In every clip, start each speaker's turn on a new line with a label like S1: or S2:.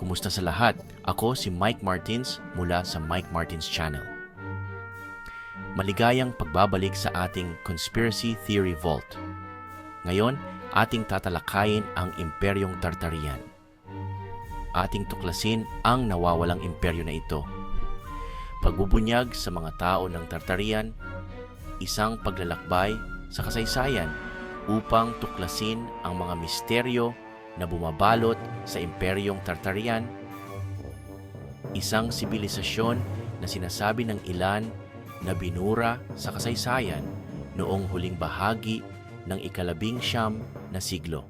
S1: Kumusta sa lahat? Ako si Mike Martins mula sa Mike Martins Channel. Maligayang pagbabalik sa ating Conspiracy Theory Vault. Ngayon, ating tatalakayin ang Imperyong Tartarian. Ating tuklasin ang nawawalang imperyo na ito. Pagbubunyag sa mga tao ng Tartarian, isang paglalakbay sa kasaysayan upang tuklasin ang mga misteryo na bumabalot sa Imperyong Tartarian, isang sibilisasyon na sinasabi ng ilan na binura sa kasaysayan noong huling bahagi ng ikalabing siyam na siglo.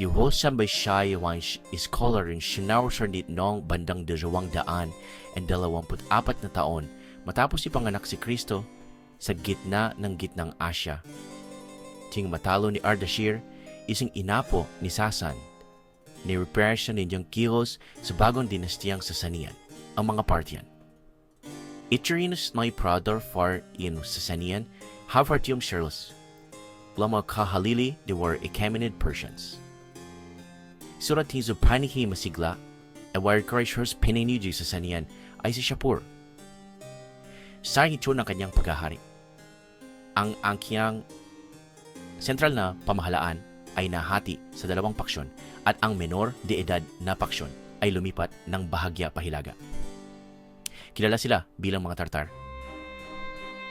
S1: Ihosam Bayshay Wansh scholar rin sinawsarnit noong bandang dalawang daan and dalawamput apat na taon matapos ipanganak si Kristo sa gitna ng gitnang Asya. Ting matalo ni Ardashir, isang inapo ni Sasan. Ni-repair siya ninyang kilos sa bagong dinastiyang Sasanian, ang mga Parthian. Iterinus noy brother for in Sasanian, Havartium Shirlus. Lama kahalili they were Achaemenid Persians. Surat hizo panihi masigla, a wire Krishers pininidu sa Sasanian ay si Shapur. Sa ito ng kanyang paghahari ang angkiyang sentral na pamahalaan ay nahati sa dalawang paksyon at ang menor de edad na paksyon ay lumipat ng bahagya pahilaga. Kilala sila bilang mga Tartar.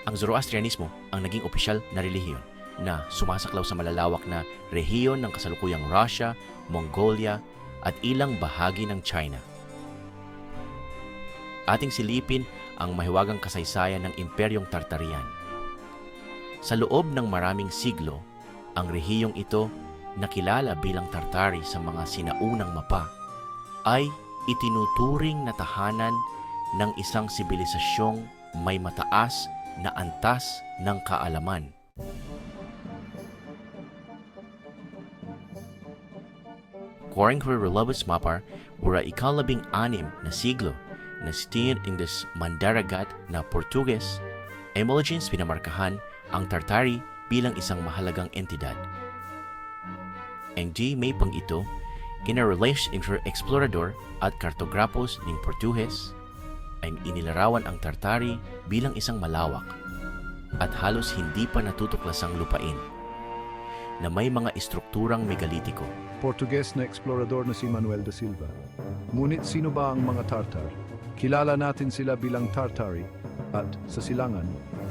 S1: Ang Zoroastrianismo ang naging opisyal na relihiyon na sumasaklaw sa malalawak na rehiyon ng kasalukuyang Russia, Mongolia at ilang bahagi ng China. Ating silipin ang mahiwagang kasaysayan ng Imperyong Tartarian sa loob ng maraming siglo, ang rehiyong ito, nakilala bilang Tartari sa mga sinaunang mapa, ay itinuturing na tahanan ng isang sibilisasyong may mataas na antas ng kaalaman. Relevus Mapar, wara ikalabing anim na siglo na still in this Mandaragat na Portuges, Emulgens pinamarkahan ang Tartari bilang isang mahalagang entidad. Ang di may pang ito, kinarelash inter explorador at kartograpos ng Portuhes ay inilarawan ang Tartari bilang isang malawak at halos hindi pa natutuklasang lupain na may mga estrukturang megalitiko.
S2: Portuges na eksplorador na si Manuel de Silva. Ngunit sino ba ang mga Tartar? Kilala natin sila bilang Tartari at sa silangan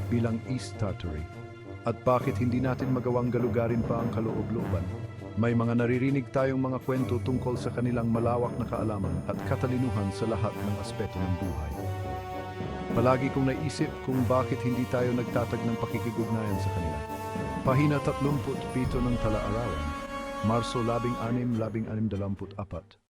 S2: bilang East Tartary. At bakit hindi natin magawang galugarin pa ang kaloob-looban? May mga naririnig tayong mga kwento tungkol sa kanilang malawak na kaalaman at katalinuhan sa lahat ng aspeto ng buhay. Palagi kong naisip kung bakit hindi tayo nagtatag ng pakikigugnayan sa kanila. Pahina 37 ng Tala-Arawan, Marso 16-16-24.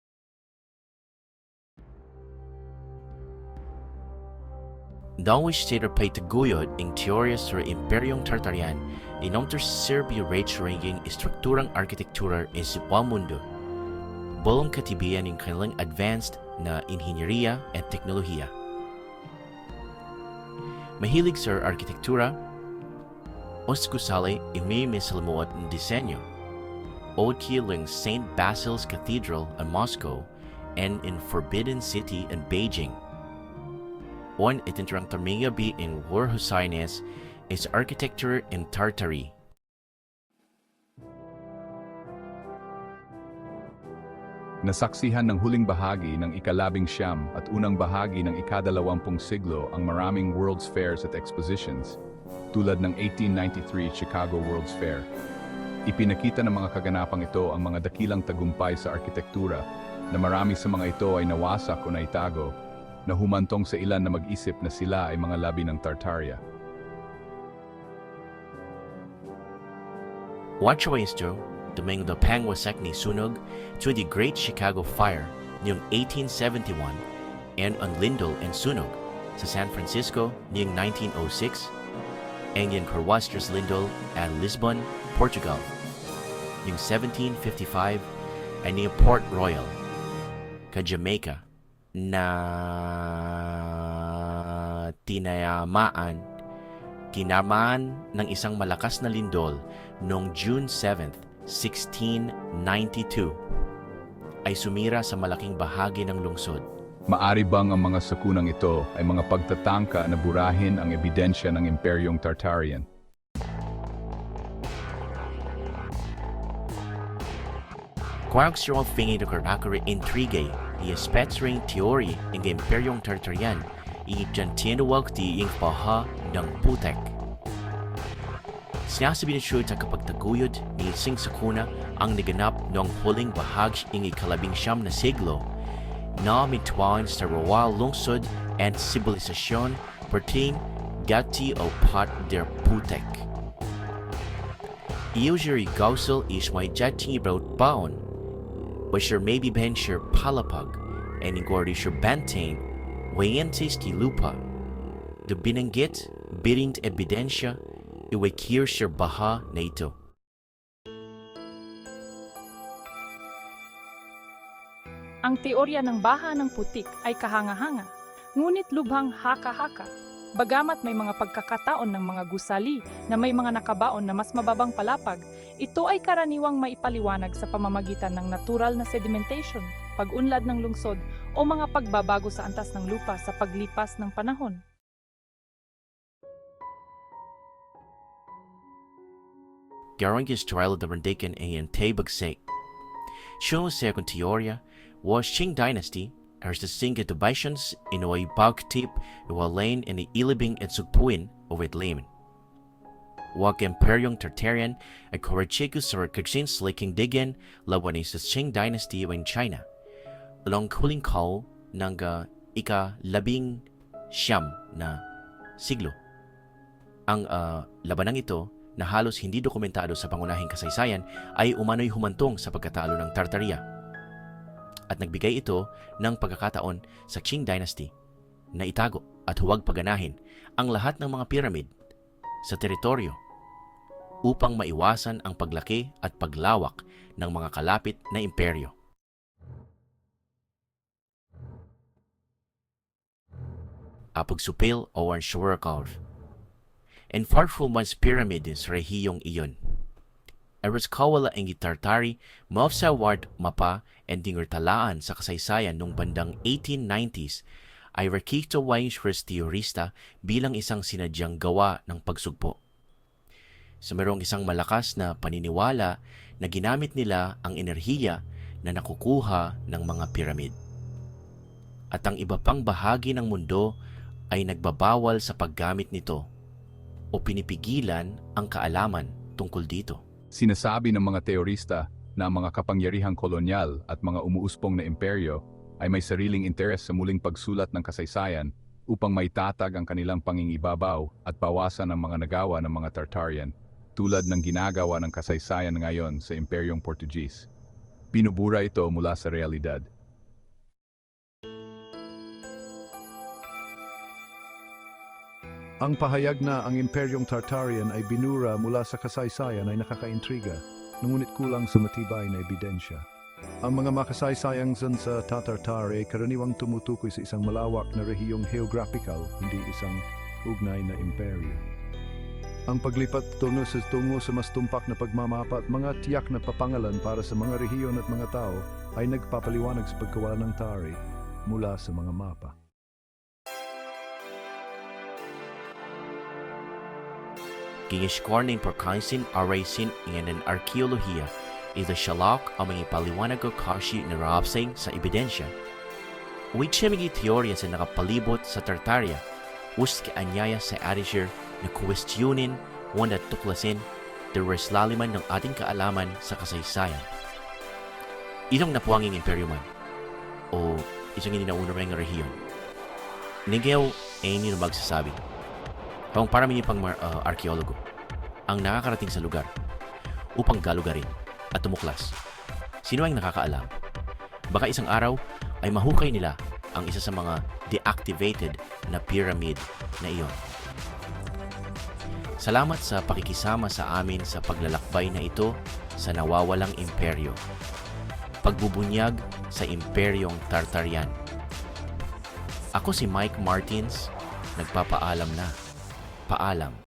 S1: Dawish stater pay taguyod ing teorya sa Imperyong Tartarian inom ter Serbia rage ranging estrukturang arkitektura in Sipwa Mundo. Bolong katibiyan ng kanilang advanced na inhinyeriya at teknolohiya. Mahilig sa arkitektura, Oskusale imi misalamuot ng disenyo. Okiling St. Basil's Cathedral in Moscow and in Forbidden City in Beijing. One itinturang Tarmigabi in War Husaynes is architecture in Tartary.
S3: Nasaksihan ng huling bahagi ng ikalabing siyam at unang bahagi ng ikadalawampung siglo ang maraming World's Fairs at Expositions, tulad ng 1893 Chicago World's Fair. Ipinakita ng mga kaganapang ito ang mga dakilang tagumpay sa arkitektura na marami sa mga ito ay nawasak o naitago na humantong sa ilan na mag-isip na sila ay mga labi ng Tartaria.
S1: Wachawainsto, tuming the pangwasak ni Sunog to the Great Chicago Fire noong 1871 and on Lindol and Sunog sa San Francisco noong 1906 and in Carwasters Lindol and Lisbon, Portugal noong 1755 and near Port Royal, ka Jamaica na tinayamaan tinamaan ng isang malakas na lindol noong June 7th, 1692 ay sumira sa malaking bahagi ng lungsod.
S3: Maari bang ang mga sakunang ito ay mga pagtatangka na burahin ang ebidensya ng Imperyong Tartarian?
S1: Quarksirol fingi de Karakari intrigue i spetsring teori ng Imperyong Tartarian i jantinuwag ti ing paha ng putek. Sinasabi ni Shu sa kapagtaguyod ni Sing Sakuna ang naganap noong huling bahag ing ikalabing siyam na siglo na mitwain sa royal lungsod and sibilisasyon pertain gati o pat der putek. Usually gausel is may jati broad baon, sure maybe ben sure palapag, and ingordi sure bantain, wayentis ti lupa. The binanggit, biring ebidensya, iwekir sure baha na.
S4: Ang teorya ng baha ng putik ay kahanga-hanga, ngunit lubhang haka-haka. Bagamat may mga pagkakataon ng mga gusali na may mga nakabaon na mas mababang palapag, ito ay karaniwang maipaliwanag sa pamamagitan ng natural na sedimentation, pag-unlad ng lungsod o mga pagbabago sa antas ng lupa sa paglipas ng panahon.
S1: Garangis trial the Rendikan ayan tabagsay. Siya sa teorya, was Qing Dynasty, as the singa divisions in oy bagtip iwalain in the ilibing at sugpuin o witlamin. Wag Imperyong Tartarian ay korachiku sa kaksin sliking digin lawan sa Qing Dynasty in China. Along huling kao ng ika labing siyam na siglo. Ang uh, labanang ito na halos hindi dokumentado sa pangunahing kasaysayan ay umano'y humantong sa pagkatalo ng Tartaria. At nagbigay ito ng pagkakataon sa Qing Dynasty na itago at huwag paganahin ang lahat ng mga pyramid sa teritoryo upang maiwasan ang paglaki at paglawak ng mga kalapit na imperyo. Apagsupil o ang Shurakov and farful man's pyramid is rehiyong iyon. Eres kawala ang gitartari, maofsa ward mapa and dinger talaan sa kasaysayan nung bandang 1890s ay Rakito Wainsworth teorista bilang isang sinadyang gawa ng pagsugpo. Sa merong isang malakas na paniniwala na ginamit nila ang enerhiya na nakukuha ng mga piramid. At ang iba pang bahagi ng mundo ay nagbabawal sa paggamit nito o pinipigilan ang kaalaman tungkol dito.
S3: Sinasabi ng mga teorista na ang mga kapangyarihang kolonyal at mga umuuspong na imperyo ay may sariling interes sa muling pagsulat ng kasaysayan upang maitatag ang kanilang pangingibabaw at bawasan ang mga nagawa ng mga Tartarian tulad ng ginagawa ng kasaysayan ngayon sa Imperyong Portuguese. Pinubura ito mula sa realidad.
S2: Ang pahayag na ang Imperyong Tartarian ay binura mula sa kasaysayan ay nakakaintriga, ngunit kulang sa matibay na ebidensya. Ang mga makasaysayang san sa Tatartar ay karaniwang tumutukoy sa isang malawak na rehiyong geographical, hindi isang ugnay na imperyo. Ang paglipat tungo sa tungo sa mas tumpak na pagmamapa at mga tiyak na papangalan para sa mga rehiyon at mga tao ay nagpapaliwanag sa pagkawala ng Tari mula sa mga mapa.
S1: Gingiskwarnin por kansin araysin ng arkeolohiya ito shalak ang mga paliwanag ko kashi ni sa ebidensya. Uwit siya mga teorya sa nakapalibot sa Tartaria, us ka anyaya sa Arisher na kwestiyonin wanda tuklasin the reslaliman ng ating kaalaman sa kasaysayan. Itong napuanging imperyo man, o isang hindi nauna rin rehiyon. Nigaw ay hindi magsasabi. Pang parami pang uh, arkeologo ang nakakarating sa lugar upang galugarin at tumuklas. Sino ang nakakaalam? Baka isang araw ay mahukay nila ang isa sa mga deactivated na pyramid na iyon. Salamat sa pakikisama sa amin sa paglalakbay na ito sa nawawalang imperyo. Pagbubunyag sa imperyong Tartarian. Ako si Mike Martins, nagpapaalam na. Paalam.